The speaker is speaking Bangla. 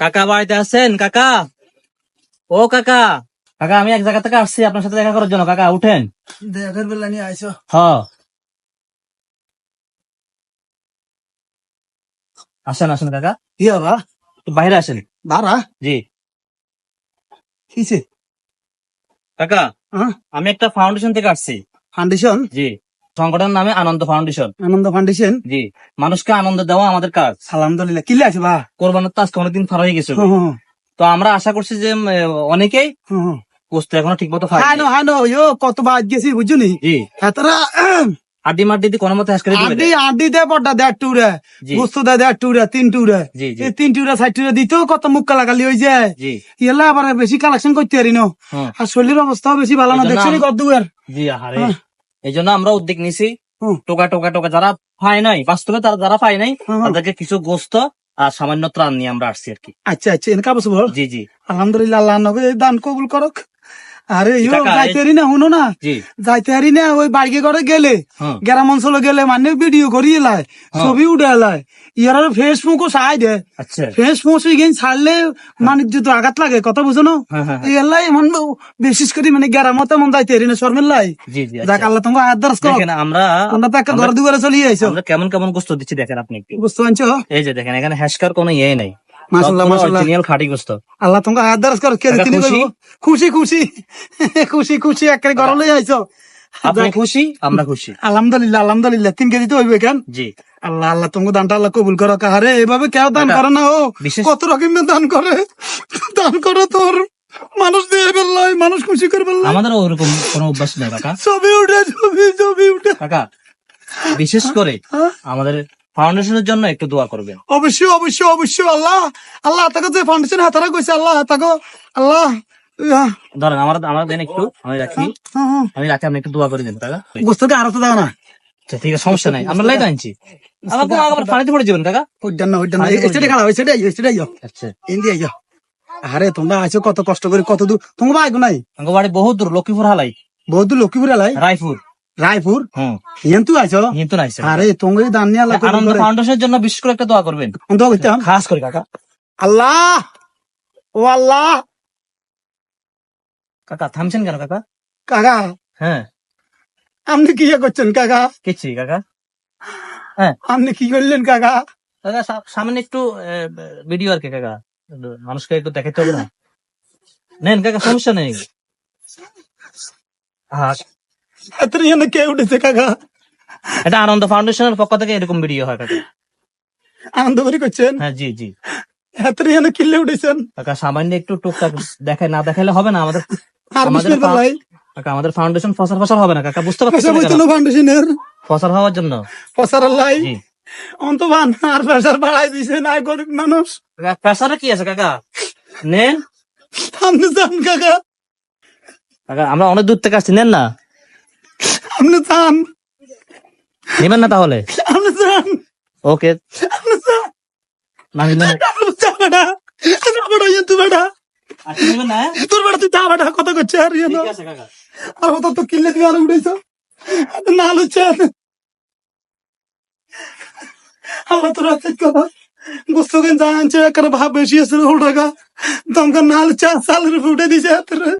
কাকা বাড়িতে আছেন? কাকা? ও কাকা কাকা আমি এক জায়গা থেকে আসছি আপনার সাথে দেখা করার জন্য। কাকা উঠেন। দেখার বেলা নিয়ে আইসো। হ। আসেন আসেন কাকা। কি বাবা? বাইরে আসেন। বারা জি। কিসে? কাকা হ্যাঁ? আমি একটা ফাউন্ডেশন থেকে আসছি। ফাউন্ডেশন? জি। সংগঠনের নামে আনন্দ ফাউন্ডেশন। আনন্দ ফাউন্ডেশন? জি। মানুষকে আনন্দ দেওয়া আমাদের কাজ। আলহামদুলিল্লাহ। কিলে আছে বা? কোরবানের তো আজকে অনেকদিন পার হয়ে গেছে। হুম, হুম, তো আমরা আশা করছি যে অনেকেই। গোস্ত এখনও ঠিক মতো হ্যাঁ খায় নো হ্যাঁ ইয়ো কত বাদ গেছি বুঝছ নি? জি। এতরা আড্ডি মাড্ডি দিয়ে কোনো মতো হ্যাস করে দিবে আড্ডি দে। বড়টা দেড় টুরে। বুঝতো দে দেড় টুরে তিন টুরে। এই তিন টুরে সাইড টুরে দিতেও কত মুখ কালাকালি হয়ে যায়। জি। ইয়েলা আবার বেশি কালেকশন করতে পারি নো। আর শরীরের অবস্থাও বেশি ভালো না। এই জন্য দেখছি কত দুয়ার জি হ্যাঁ। এই জন্য আমরা উদ্যোগ নিছি। টোকা টোকা টোকা যারা পায় নাই বাস্তবে তারা যারা পায় নাই তাদেরকে কিছু গোস্ত আর সামান্য ত্রাণ নিয়ে আমরা আসছি আর কি। আচ্ছা আচ্ছা এনে কাবস বল জি জি। আলহামদুলিল্লাহ আল্লাহ নবী দান কবুল করক। আরে ইয়ো কাকা, এই- যাইতে পারি না শুনো না। জি। না ওই বাড়ি ঘরে গেলে হুম গ্রাম অঞ্চলে গেলে মানে ভিডিও করি এলাই হ্যাঁ। ছবি উঠে এলাই ইয়ার ফেসবুকও চাই দে। আচ্ছা। ফেসবুক গেন ছাড়লে মানে যদি আঘাত লাগে কথা বুঝো না? হ্যাঁ হ্যাঁ এলাই এমন বিশেষ করে মানে গ্রামতে মন যাইতে পারি না শর্মিল্লাই জি জি যাক আচ্ছা। আল্লাহ তোমাকে আদার্স করো আমরা আমরা তো একটা ঘর দুয়ারে চলিয়ে আইছো। কেমন কেমন গোস্ত দিচ্ছি দেখেন আপনি একটু। বুঝতে পারছ এই যে দেখেন এখানে হ্যাশকার কোনো ইয়ে নাই। অরিজিনাল খাঁটি আল্লাহ তোমাকে করো কে খুশি? খুশি খুশি। খুশি একেবারে লই আইছো। আপনি খুশি আমরা খুশি। আলহামদুলিল্লাহ আলহামদুলিল্লাহ। তিন কেজি তো হইবে কেন? জি। আল্লাহ আল্লাহ তোমাকে দানটা আল্লাহ কবুল করো। কাহারে এভাবে কেউ দান করে না ও। কত রকমের দান করে। দান করে তোর। মানুষ দিয়ে ফেললাই মানুষ খুশি করে ফেললাই। আমাদের ওরকম কোনো অভ্যাস নেই কাকা। ছবি উঠে ছবি ছবি উঠে। কাকা বিশেষ করে হ্যাঁ? আমাদের ফাউন্ডেশনের জন্য একটু দোয়া করবেন। অবশ্যই অবশ্যই অবশ্যই আল্লাহ। আল্লাহ তাকে যে ফাউন্ডেশন হাতারা কইছে আল্লাহ তাকে আল্লাহ ধরেন আমার আমার দেন একটু আমি রাখি। হুম, হুম। আমি রাখি আপনি একটু দোয়া করে দেন কাকা গোস্তকে আরও তো দাও না। আচ্ছা ঠিক আছে সমস্যা নাই। আমরা লাইট আনছি। আমাকে আবার পানিতে পড়ে যাবেন কাকা? হইডান না হইডান না। আরে এসে খারাপ এসে আইও এসে আইও আচ্ছা। ইন্দি আইও আরে তোমরা কত কষ্ট করে কত দূর। তোমার বাইক নাই? বাড়ি বহুত দূর লক্ষ্মীপুর হালাই। বহুত দূর লক্ষ্মীপুর এলাই রায়পুর। রায়পুর? হুম ইয়ান আইছো? কিন্তু স্যার। আরে তোমার দান নিয়ে আল্লাহ আনন্দ ফাউন্ডেশনের জন্য বিশেষ করে একটা দোয়া করবেন। অন্ত কইতাম খাস করে কাকা। আল্লাহ! ও আল্লাহ! কাকা থামছেন কেন কাকা? কাকা হ্যাঁ। আপনি কি করছেন কাকা? কিচ্ছি কাকা। হ্যাঁ। আপনি কি করলেন কাকা? কাকা সামনে একটু ভিডিও আর কি কাকা। মানুষকে একটু দেখাতে হবে না। নেন কাকা সমস্যা নেই। হ্যাঁ ইয়ানে কে উঠেছে কাকা? এটা আনন্দ ফাউন্ডেশনের পক্ষ থেকে এরকম ভিডিও হয় কাকা। আনন্দ করে করছেন? হ্যাঁ জি জি। এত ইয়ানে কিল্লে উঠেছেন? কাকা সামান্য একটু টুকটাক দেখায় না দেখাইলে হবে না আমাদের আমাদের ভাই কাকা আমাদের ফাউন্ডেশন ফসার ফসার হবে না কাকা বুঝতে পারছেন ফাউন্ডেশনের। ফসার হওয়ার জন্য? পয়সার আল্লাহ জি। অন্ত ভান আর প্রেসার বাড়াই দিছে না গরিব মানুষ। প্রেসারে কি আছে কাকা? নেন। চান কাকা। কাকা আমরা অনেক দূর থেকে আসছি নেন না। আপনি চান নেবেন না তাহলে? আপনি চান ওকে। আপনি চান না না। চা বেটা। বেটা ইয়ে তুই বেটা। না হ্যাঁ? তোর বেটা তুই চা বেটা কথা করছে আর ইয়ে ঠিক আর ও তো কিল্লে তুই আলো উঠেছ না আলো চা আল্লাহ তোর আছে কথা। বুঝতো কেন জানছে একটা ভাব বেশি আছে নাল সালের ফুটে দিছে